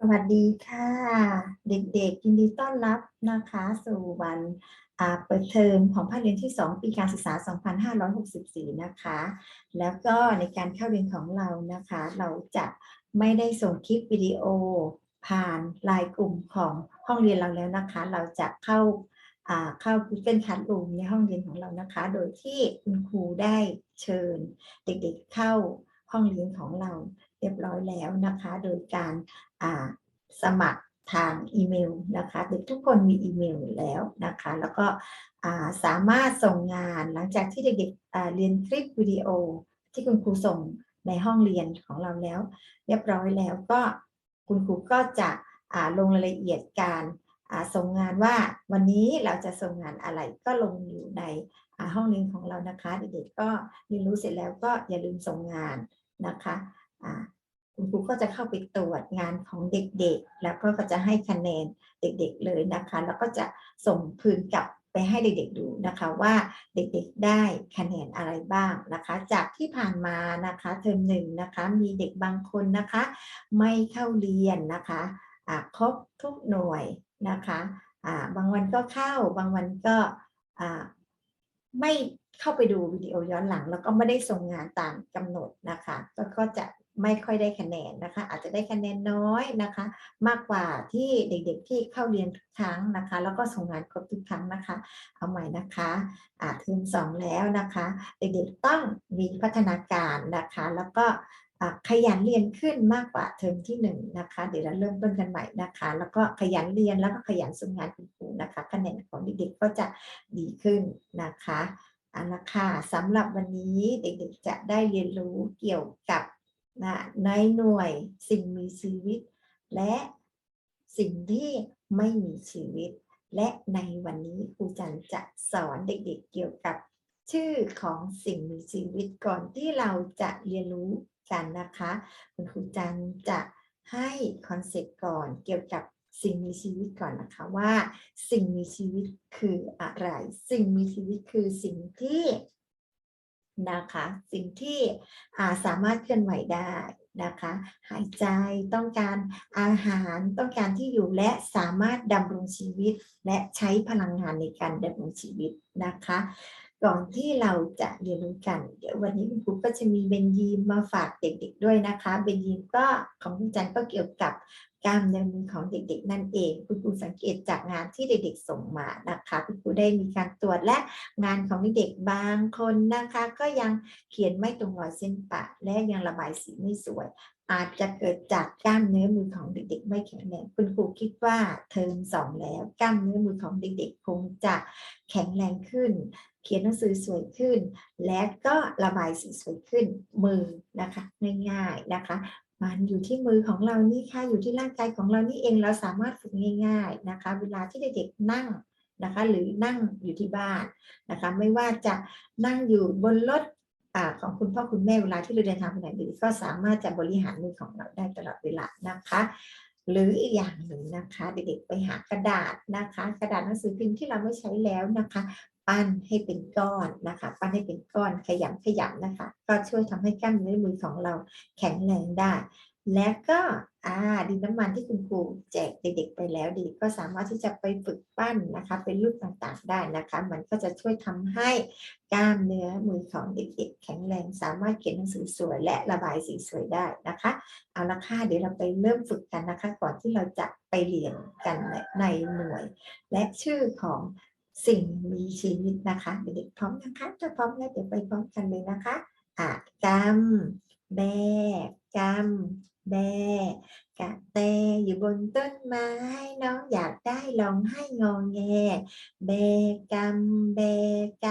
สวัสดีค่ะ เด็กๆยินดีต้อนรับนะคะสู่วันอ่าเปิดเทอมของภาคเรียนที่ 2 ปีการศึกษา 2564 นะคะ แล้วก็ในการเข้าเรียนของเรานะคะ เราจะไม่ได้ส่งคลิปวิดีโอผ่านไลน์กลุ่มของห้องเรียนเราแล้วนะคะ เราจะเข้าอ่าเข้า Google Classroom ในห้องเรียนของเรานะคะ โดยที่คุณครูได้เชิญ เด็กๆเข้าห้องเรียนของเราเรียบร้อยแล้วนะคะ โดยการ สมัครทางอีเมลนะคะเด็กทุกคนมีอีเมลอยู่แล้วนะคะ แล้วก็สามารถส่งงานหลังจากที่เด็กๆเรียนคลิปวิดีโอที่คุณครูส่งในห้องเรียนของเราแล้ว เรียบร้อยแล้วก็คุณครูก็จะลงรายละเอียดการส่งงานว่าวันนี้เราจะส่งงานอะไรก็ลงอยู่ในห้องเรียนของเรานะคะ เด็กๆก็เรียนรู้เสร็จแล้วก็อย่าลืมส่งงานนะคะ คุณครูก็จะเข้าไปตรวจงานของเด็กๆ แล้วก็จะให้คะแนนเด็กๆเลยนะคะ แล้วก็จะส่งคืนกลับไปให้เด็กๆดูนะคะว่าเด็กๆได้คะแนนอะไรบ้างนะคะ จากที่ผ่านมานะคะเทอมหนึ่งนะคะมีเด็กบางคนนะคะ ไม่เข้าเรียนนะคะครบทุกหน่วยนะคะอ่าบางวันก็เข้าบางวันก็ไม่เข้าไปดูวิดีโอย้อนหลัง แล้วก็ไม่ได้ส่งงานตามกำหนดนะคะ ก็จะ ไม่ค่อยได้คะแนนนะคะ อาจจะได้คะแนนน้อยนะคะ มากกว่าที่เด็กๆที่เข้าเรียนทุกครั้งนะคะ แล้วก็ส่งงานครบทุกครั้งนะคะ เอาใหม่นะคะอ่าเทอมสองแล้วนะคะ เด็กๆต้องมีพัฒนาการนะคะ แล้วก็ขยันเรียนขึ้นมากกว่าเทอมที่หนึ่งนะคะ เดี๋ยวเราเริ่มต้นกันใหม่นะคะ แล้วก็ขยันเรียนแล้วก็ขยันส่งงานคุณครูนะคะคะแนนของเด็กๆก็จะดีขึ้นนะคะเอาละค่ะสำหรับวันนี้เด็กๆจะได้เรียนรู้เกี่ยวกับ นะในหน่วยสิ่งมีชีวิต และสิ่งที่ไม่มีชีวิต และในวันนี้ครูจันจะสอนเด็กๆเกี่ยวกับ ชื่อของสิ่งมีชีวิตก่อนที่เราจะเรียนรู้กันนะคะคุณครูจันจะให้คอนเซ็ปต์ก่อนเกี่ยวกับสิ่งมีชีวิตก่อนนะคะว่า สิ่งมีชีวิตคืออะไร สิ่งมีชีวิตคือสิ่งที่ นะคะ สิ่งที่สามารถเคลื่อนไหวได้นะคะ หายใจต้องการอาหารต้องการที่อยู่และสามารถดำรงชีวิต และใช้พลังงานในการดำรงชีวิตนะคะก่อนที่เราจะเรียนรู้กัน เดี๋ยววันนี้คุณครูก็จะมีเบนยีมมาฝากเด็กๆด้วยนะคะ เบนยีมก็ของคุณจันก็เกี่ยวกับ กล้ามเนื้อมือของเด็ก ๆ นั่นเอง คุณครูสังเกตจากงานที่เด็กๆส่งมานะคะ คุณครูได้มีการตรวจและงานของเด็กๆบางคนนะคะ ก็ยังเขียนไม่ตรงรอยเส้นปะและยังระบายสีไม่สวย อาจจะเกิดจากกล้ามเนื้อมือของเด็ก ๆ ไม่แข็งแรงคุณครูคิดว่าเทอมสองแล้วกล้ามเนื้อมือของเด็ก ๆ คงจะแข็งแรงขึ้น เขียนหนังสือสวยขึ้น และก็ระบายสีสวยขึ้นมือนะคะง่ายๆนะคะ มันอยู่ที่มือของเรานี่ค่ะอยู่ที่ร่างกายของเรานี่เองเราสามารถฝึกง่าย ๆนะคะ เวลาที่เด็กๆนั่งนะคะ หรือนั่งอยู่ที่บ้านนะคะ ไม่ว่าจะนั่งอยู่บนรถอ่าของคุณพ่อคุณแม่เวลาที่เราเดินทางไปไหนหรือก็สามารถจะบริหารมือของเราได้ตลอดเวลานะคะ หรืออีกอย่างหนึ่งนะคะ เด็กๆไปหากระดาษนะคะ กระดาษหนังสือพิมพ์ที่เราไม่ใช้แล้วนะคะ ปั้นให้เป็นก้อนนะคะ ปั้นให้เป็นก้อนขยำขยำนะคะ ก็ช่วยทำให้กล้ามเนื้อมือของเราแข็งแรงได้ และก็อ่าดินน้ำมันที่คุณครูแจกเด็กๆไปแล้วด็กก็สามารถที่จะไปฝึกปั้นนะคะ เป็นรูปต่างๆได้นะคะ มันก็จะช่วยทำให้กล้ามเนื้อมือของเด็กๆ แข็งแรงสามารถเขียนหนังสือสวย และระบายสีสวยได้นะคะ เอาละค่ะเดี๋ยวเราไปเริ่มฝึกกันนะคะ ก่อนที่เราจะไปเรียนกันในหน่วย และชื่อของ สิ่งมีชีวิตนะคะเด็กๆพร้อมนะคะถ้าพร้อมแล้วเดี๋ยวไปพร้อมกันเลยนะคะอะกำแบกำแบกะแตอยู่บนต้นไม้น้องอยากได้ลองให้งอแงแบกำแบก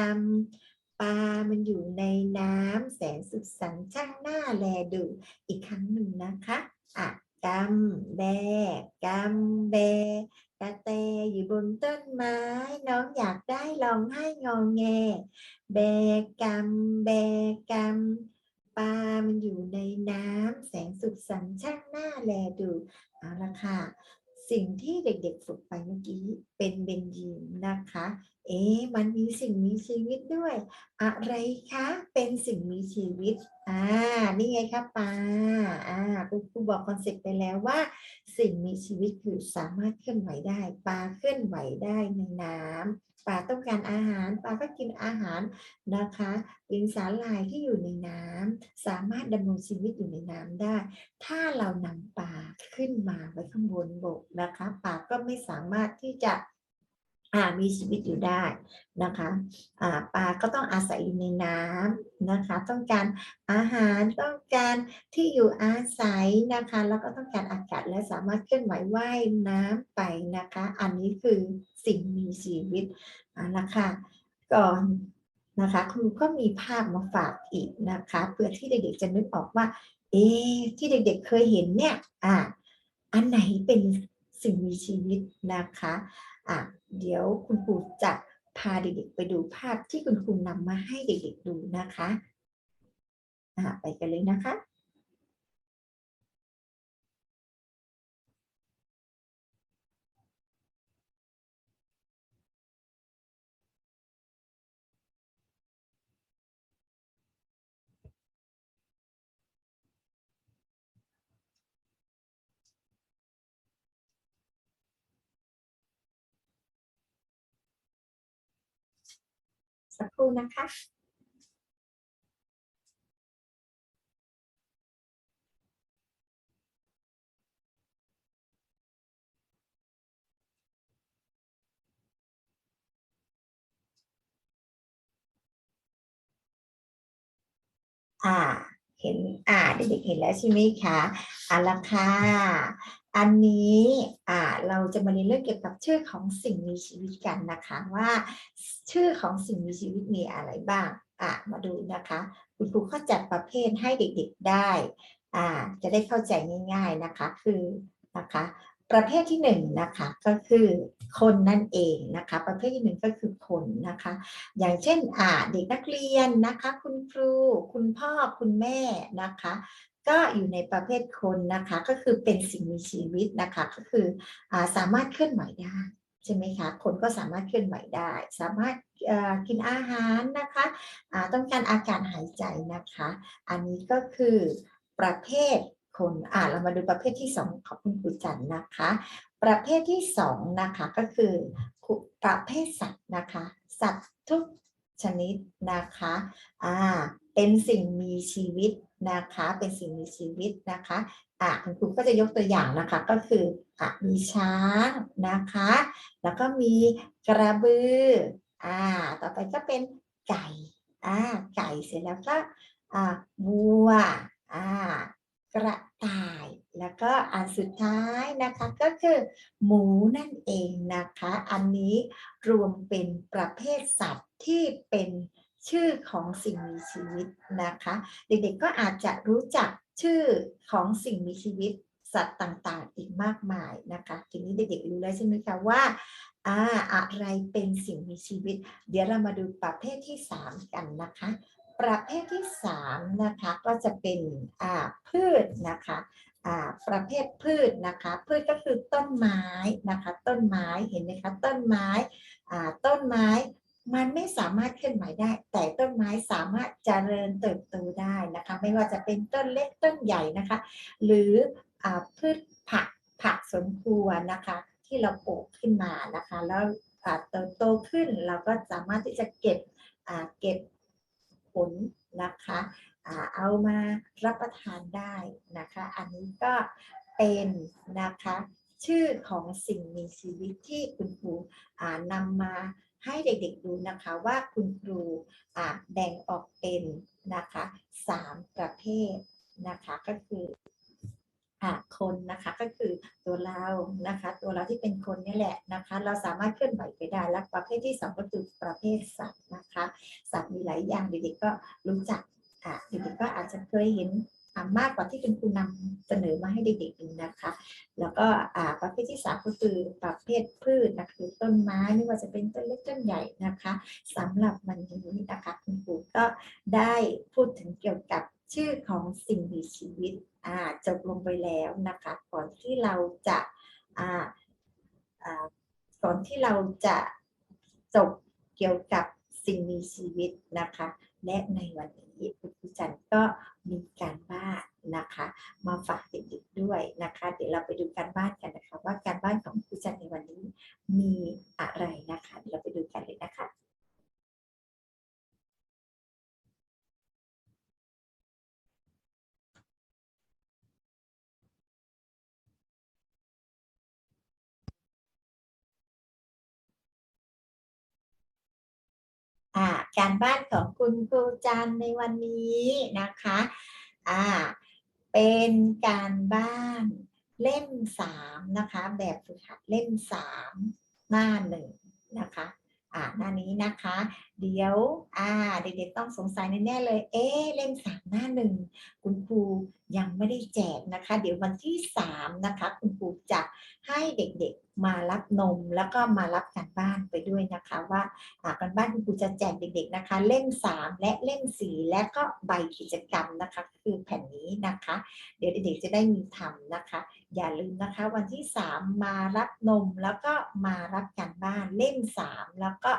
ำปลามันอยู่ในน้ำแสนสุขสันช่างหน้าแลดูอีกครั้งหนึ่งนะคะอะกำแบกำแบก ระแตอยู่บนต้นไม้ น้องอยากได้ลองให้งอแง แบกำแบกำปลามันอยู่ในน้ำแสงสุดสันช่างหน้าแลดูเอาละค่ะ สิ่งที่เด็กๆฝึกไปเมื่อกี้เป็นเบนยีนนะคะ เอ๊มันมีสิ่งมีชีวิตด้วย อะไรคะ เป็นสิ่งมีชีวิต อ่า นี่ไงครับปลา อ่าคุณครูบอกคอนเซ็ปต์ไปแล้วว่า สิ่งมีชีวิตคือสามารถเคลื่อนไหวได้ ปลาเคลื่อนไหวได้ในน้ำปลาต้องการอาหาร ปลาก็กินอาหารนะคะลิงสาหร่ายที่อยู่ในน้ำสามารถดำรงชีวิตอยู่ในน้ำได้ ถ้าเรานำปลาขึ้นมาไว้ข้างบนบกนะคะ ปลาก็ไม่สามารถที่จะ มีชีวิตอยู่ได้นะคะอ่าปลาก็ต้องอาศัยอยู่ในน้ำนะคะ ต้องการอาหารต้องการที่อยู่อาศัยนะคะ แล้วก็ต้องการอากาศและสามารถเคลื่อนไหวว่ายน้ำไปนะคะ อันนี้คือสิ่งมีชีวิตนะคะก่อนนะคะครูก็มีภาพมาฝากอีกนะคะเพื่อที่เด็กๆจะนึกออกว่า เอ๊ที่เด็กๆเคยเห็นเนี่ยอ่าอันไหนเป็นสิ่งมีชีวิตนะคะอะ เดี๋ยวคุณครูจะพาเด็กๆไปดูภาพที่คุณครูนำมาให้เด็กๆดูนะคะ ไปกันเลยนะคะ สักครู่นะคะอ่าเห็นอ่าเด็กๆเห็นแล้วใช่ไหมคะเอาละค่ะ อันนี้อ่าเราจะมาเรียนเรื่องเกี่ยวกับชื่อของสิ่งมีชีวิตกันนะคะว่าชื่อของสิ่งมีชีวิตมีอะไรบ้างอ่ามาดูนะคะ คุณครูก็จัดประเภทให้เด็กๆได้อ่าจะได้เข้าใจง่าย ๆนะคะคือนะคะประเภทที่หนึ่งนะคะก็คือคนนั่นเองนะคะประเภทที่หนึ่งก็คือคนนะคะอย่างเช่นอ่าเด็กนักเรียนนะคะ คุณครู คุณพ่อคุณแม่นะคะ ก็อยู่ในประเภทคนนะคะก็คือเป็นสิ่งมีชีวิตนะคะก็คืออสามารถเคลื่อนไหวได้ใช่ไหมคะคนก็สามารถเคลื่อนไหวได้ สามารถกินอาหารนะคะต้องการอากาศหายใจนะคะ อันนี้ก็คือประเภทคนอ่าเรามาดูประเภทที่สองของคุณครูจันนะคะ ประเภทที่สองนะคะก็คือประเภทสัตว์นะคะ สัตว์ทุก ชนิดนะคะอ่าเป็นสิ่งมีชีวิตนะคะ เป็นสิ่งมีชีวิตนะคะอ่าคุณครูก็จะยกตัวอย่างนะคะก็คืออะมีช้างนะคะ แล้วก็มีกระบืออ่าต่อไปก็เป็นไก่อ่าไก่เสร็จแล้วก็อ่าวัวอ่ากระต่าย แล้วก็อันสุดท้ายนะคะก็คือหมูนั่นเองนะคะ อันนี้รวมเป็นประเภทสัตว์ที่เป็นชื่อของสิ่งมีชีวิตนะคะ เด็กๆก็อาจจะรู้จักชื่อของสิ่งมีชีวิตสัตว์ต่างๆ อีกมากมายนะคะทีนี้เด็กๆรู้แล้วใช่ไหมคะว่าอ่าอะไรเป็นสิ่งมีชีวิต เดี๋ยวเรามาดูประเภทที่สามกันนะคะ ประเภทที่สามนะคะก็จะเป็นอ่าพืชนะคะ ประเภทพืชนะคะ พืชก็คือต้นไม้นะคะ ต้นไม้เห็นไหมคะต้นไม้ต้นไม้มันไม่สามารถเคลื่อนไหวได้ แต่ต้นไม้สามารถเจริญเติบโตได้นะคะ ไม่ว่าจะเป็นต้นเล็กต้นใหญ่นะคะ หรืออพืชผักผักสวนครัวนะคะ ที่เราปลูกขึ้นมานะคะ แล้วเติบโตขึ้นเราก็สามารถที่จะเก็บเก็บผลนะคะ เอามารับประทานได้นะคะ อันนี้ก็เป็นนะคะชื่อของสิ่งมีชีวิตที่คุณครูนำมาให้เด็กๆดูนะคะว่าคุณครูแบ่งออกเป็นนะคะสามประเภทนะคะก็คือคนนะคะก็คือตัวเรานะคะตัวเราที่เป็นคนนี่แหละนะคะเราสามารถเคลื่อนไหวไปได้และประเภทที่สองก็คือประเภทสัตว์นะคะสัตว์มีหลายอย่างเด็กๆก็รู้จัก่ะเด็กๆก็อาจจะเคยเห็นมากกว่าที่คุณครูนำเสนอมาให้เด็กๆดูนะคะ แล้วก็ประเภทที่สามก็คือประเภทพืชนะคือต้นไม้ไม่ว่าจะเป็นต้นเล็กต้นใหญ่นะคะสำหรับวันนี้นะคะคุณครูก็ได้พูดถึงเกี่ยวกับชื่อของสิ่งมีชีวิตจบลงไปแล้วนะคะก่อนที่เราจะก่อนที่เราจะจบเกี่ยวกับสิ่งมีชีวิตนะคะ และในวันนี้คุณจันทร์ก็มีการบ้านนะคะ มาฝากเด็กๆด้วยนะคะ เดี๋ยวเราไปดูการบ้านกันนะคะ ว่าการบ้านของคุณจันทร์ในวันนี้มีอะไรนะคะเดี๋ยวเราไปดูกันเลยนะคะ การบ้านของคุณครูจันในวันนี้นะคะอ่าเป็นการบ้านเล่มสามนะคะ แบบฝึกหัดเล่มสามหน้าหนึ่งนะคะ อ่าหน้านี้นะคะ เดี๋ยวอ่าเด็กๆต้องสงสัยแน่ๆเลย เอ๊เล่มสามหน้าหนึ่งคุณครูยังไม่ได้แจกนะคะ เดี๋ยววันที่สามนะคะ คุณครูจะให้เด็กๆมารับนมแล้วก็มารับการบ้านไปด้วยนะคะ ว่าอ่ากันบ้านคุณครูจะแจกเด็ก ๆนะคะ เล่ม3และเล่ม4และก็ใบกิจกรรมนะคะ คือแผ่นนี้นะคะ เดี๋ยวเด็กๆจะได้มีทำนะคะ อย่าลืมนะคะ วันที่3มมารับนมแล้วก็มารับการบ้านเล่ม3แล้วก็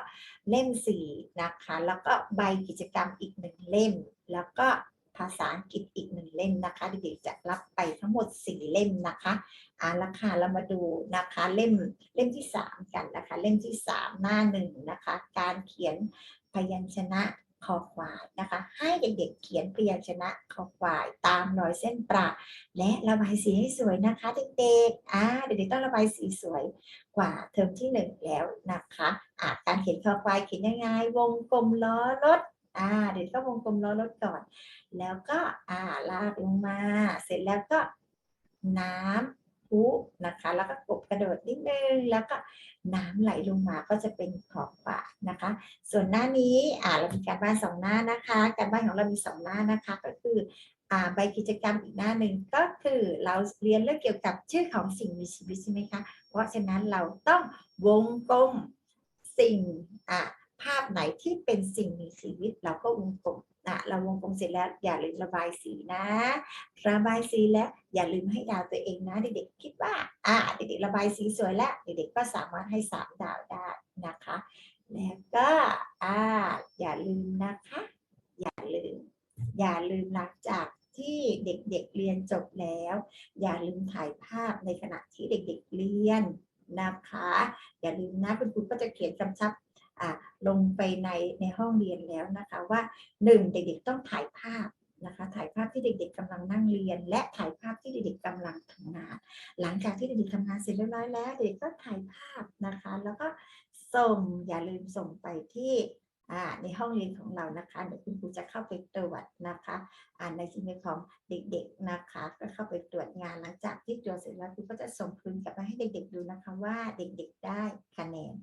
เล่ม4นะคะ แล้วก็ใบกิจกรรมอีกหนึ่งเล่ม แล้วก็ภาษาอังกฤษอีกหนึ่งเล่มนะคะเด็กๆจะรับไปทั้งหมด 4 เล่มนะคะอ่าราคาเรามาดูนะคะเล่มเล่มที่ 3 กันนะคะ เล่มที่ 3 หน้าหนึ่งนะคะ การเขียนพยัญชนะ คอควายนะคะ ให้เด็กๆเขียนพยัญชนะคอควายตามรอยเส้นประและระบายสีให้สวยนะคะเด็กๆอ่าเด็กๆต้องระบายสีสวยกว่าเทอมที่หนึ่งแล้วนะคะอ่าการเขียนคอควายเขียนยังไงวงกลมล้อรถอ่าเด็กก็วงกลมล้อรถก่อน แล้วก็อ่าลากลงมา เสร็จแล้วก็น้ำ พุนะคะ แล้วก็กบกระโดดนิดนึง แล้วก็น้ำไหลลงมาก็จะเป็นขอบฝานะคะ ส่วนหน้านี้อ่าเรามีการบ้านสองหน้านะคะ การบ้านของเรามีสองหน้านะคะ ก็คืออ่าใบกิจกรรมอีกหน้าหนึ่งก็คือเราเรียนเรื่องเกี่ยวกับชื่อของสิ่งมีชีวิตใช่ไหมคะ เพราะฉะนั้นเราต้องวงกลมสิ่งอ่าภาพไหนที่เป็นสิ่งมีชีวิตเราก็วงกลม อะเราวงกลมเสร็จแล้วอย่าลืมระบายสีนะ ระบายสีแล้วอย่าลืมให้ดาวตัวเองนะ เด็กๆคิดว่าอ่าเด็กๆระบายสีสวยแล้ว เด็กๆก็สามารถให้สามดาวได้นะคะ แล้วก็อ่าอย่าลืมนะคะ อย่าลืม อย่าลืมหลังจากที่เด็กๆเรียนจบแล้ว อย่าลืมถ่ายภาพในขณะที่เด็กๆเรียนนะคะ อย่าลืมนะคุณครูก็จะเขียนกำชับ ลงไปในในห้องเรียนแล้วนะคะว่าหนึ่งเด็กๆต้องถ่ายภาพนะคะถ่ายภาพที่เด็ก ๆกำลังนั่งเรียน และถ่ายภาพที่เด็กๆกำลังทำงาน หลังจากที่เด็กๆทำงานเสร็จเรียบร้อยแล้วเด็กก็ถ่ายภาพนะคะ แล้วก็ส่งอย่าลืมส่งไปที่ในห้องเรียนของเรานะคะเดี๋ยวคุณครูจะเข้าไปตรวจนะคะอ่าในส่วนของเด็กๆนะคะ ก็เข้าไปตรวจงานหลังจากที่ตรวจเสร็จแล้วคุณก็จะส่งคืนกลับมาให้เด็กๆดูนะคะว่าเด็กๆได้คะแนน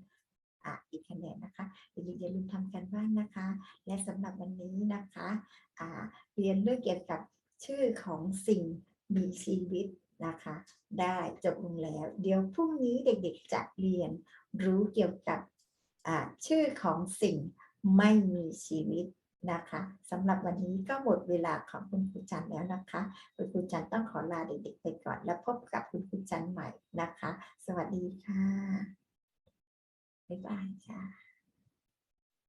อ่าอีกคะแนนนะคะเด็กๆอย่าลืมทำการบ้านนะคะ และสำหรับวันนี้นะคะอ่าเรียนเรื่องเกี่ยวกับชื่อของสิ่งมีชีวิตนะคะ ได้จบลงแล้ว เดี๋ยวพรุ่งนี้เด็กๆจะเรียนรู้เกี่ยวกับชื่อของสิ่งไม่มีชีวิตนะคะสำหรับวันนี้ก็หมดเวลาของคุณครูจันแล้วนะคะ คุณครูจันต้องขอลาเด็กๆไปก่อน แล้วพบกับคุณครูจันใหม่นะคะ สวัสดีค่ะ บ๊ายบายค่ะ